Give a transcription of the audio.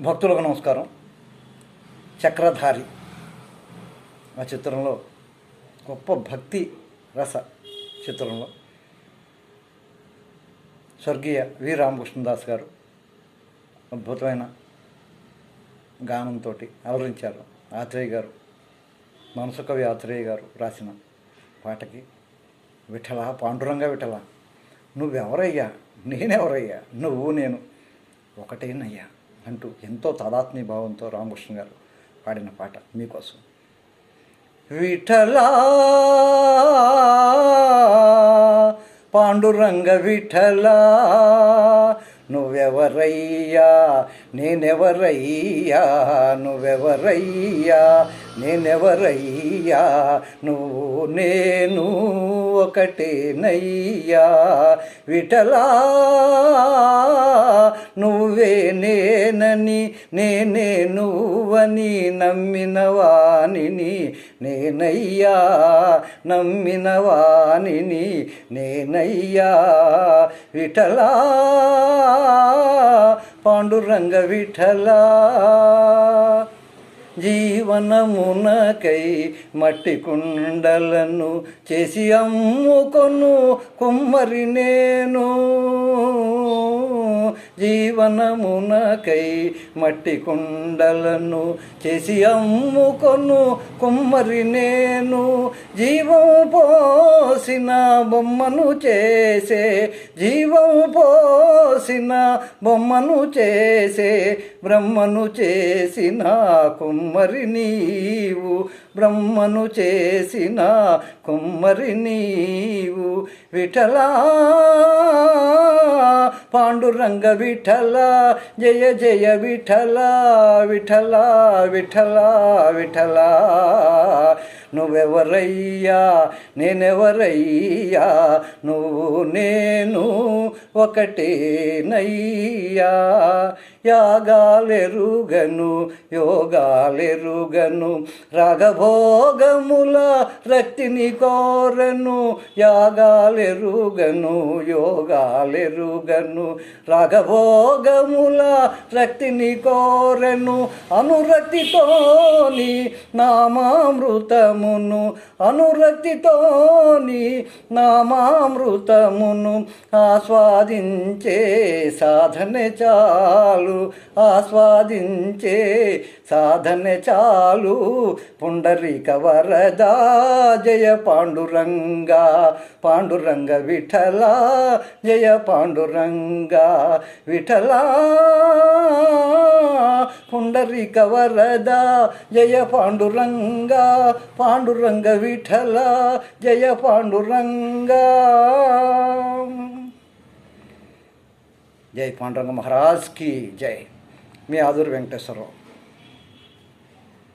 భక్తులకు నమస్కారం. చక్రధారి. ఆ చిత్రంలో గొప్ప భక్తి రస చిత్రంలో స్వర్గీయ వి. రామకృష్ణదాస్ గారు అద్భుతమైన గానంతో అలరించారు. ఆత్రేయ గారు మనసు కవి ఆత్రేయ గారు రాసిన పాటకి విఠల పాండురంగ విఠల నువ్వెవరయ్యా? నేనెవరయ్యా? నువ్వు నేను ఒకటేనయ్యా? అంటూ ఎంతో తాదాత్మ్య భావంతో రామకృష్ణ గారు పాడిన పాట మీకోసం. విఠలా పాండురంగ విఠలా నువ్వెవరయ్యా? నేనెవరయ్యా? నువ్వెవరయ్యా? నేనెవరయ్యా? నువ్వు నేను ఒకటేనయ్యా. విఠలా నువ్వే నేనని నేనే నువ్వు నువ్వని నమ్మిన వాణిని నేనయ్యా నమ్మిన వాణిని నేనయ్యా. విఠలా పాండురంగ విఠలా జీవనమునకై మట్టి కుండలను చేసి అమ్ముకొను కుమ్మరి నేను. జీవనమునకై మట్టి కుండలను చేసి అమ్ముకొను. కుమ్మరి నేను జీవం పోసిన బొమ్మను చేసే జీవం పోసిన బొమ్మను చేసే బ్రహ్మను చేసిన కుమ్మరి నీవు బ్రహ్మను చేసిన కుమ్మరి నీవు. విఠలా పాండురంగ విఠల జయ జయ విఠల విఠల విఠల విఠల నువ్వెవరయ్యా? నేనెవరయ్యా? నువ్వు నేను ఒకటేనయ్యా. యాగాలెరుగను యోగాలెరుగను రాగభోగముల రక్తిని కోరను. యాగాలెరుగను యోగాలెరుగను రాగభోగముల రక్తిని కోరను. అనురక్తితోని నామామృతమును అనురక్తితోని నామామృతమును ఆస్వాదించే సాధన చాలు ఆస్వాదించే సాధన చాలు. పుండరీక వరద జయ పాండురంగ పాండురంగ విఠలా జయ పాండురంగ విఠలా. పుండరీక వరద జయ పాండురంగ పాండురంగ విఠల జయ పాండురంగ. జై పాండురంగ మహారాజ్కి జై. మీ ఆదూరు వెంకటేశ్వరరావు.